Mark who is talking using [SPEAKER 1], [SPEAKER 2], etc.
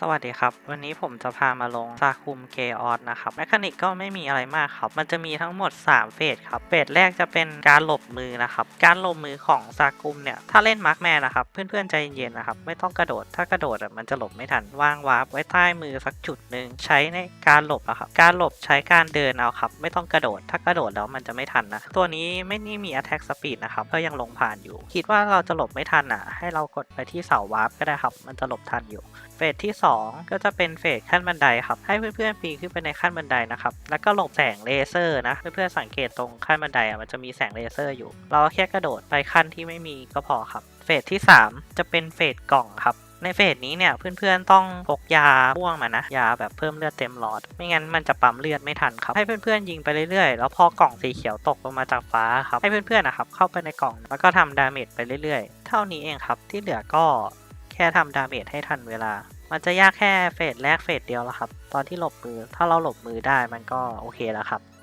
[SPEAKER 1] สวัสดีครับ วันนี้ผมจะพามาลงซาคุมเกออสนะครับแมคานิกก็ไม่มีอะไรมากครับ มันจะมีทั้งหมด 3 เฟสครับ เฟสแรกจะเป็นการหลบมือนะครับ การหลบมือของซาคุมเนี่ย ถ้าเล่นมาร์กแมนนะครับ เพื่อนๆใจเย็นๆนะครับ ไม่ต้องกระโดด ถ้ากระโดดอะมันจะหลบไม่ทัน วางวาร์ปไว้ใต้มือสักจุดหนึ่งใช้ในการหลบอะครับ การหลบใช้การเดินเอาครับ ไม่ต้องกระโดด ถ้ากระโดดแล้วมันจะไม่ทันนะ ตัวนี้ไม่นี่มี attack speed นะครับ ก็ยังลงผ่านอยู่ คิดว่าเราจะหลบไม่ทันอะให้เรากดไปที่เสาวาร์ปก็ได้ครับ มันจะหลบทันอยู่ เฟสที่2ก็จะเป็นเฟสขั้นบันไดครับให้เพื่อนๆปีนขึ้นไปในขั้นบันไดนะครับแล้วก็หลบแสงเลเซอร์นะเพื่อนๆสังเกตตรงขั้นบันไดอะมันจะมีแสงเลเซอร์อยู่ เราแค่กระโดดไปขั้นที่ไม่มีก็พอครับเฟสที่ 3 จะเป็นเฟสกล่องครับในเฟสนี้เนี่ยเพื่อนๆต้องพกยาพ่วงมานะ ยาแบบเพิ่มเลือดเต็มหลอด ไม่งั้นมันจะปั๊มเลือดไม่ทันครับ ให้เพื่อนๆยิงไปเรื่อยๆ แล้วพอกล่องสีเขียวตกลงมาจากฟ้าครับ ให้เพื่อนๆนะครับเข้าไปในกล่องแล้วก็ทำดาเมจไปเรื่อยๆ เท่านี้เองครับที่เหลือก็แค่ทำดาเมจให้ทันเวลา มันจะยากแค่เฟสแรกเฟสเดียวแล้วครับ ตอนที่หลบมือ ถ้าเราหลบมือได้มันก็โอเคแล้วครับ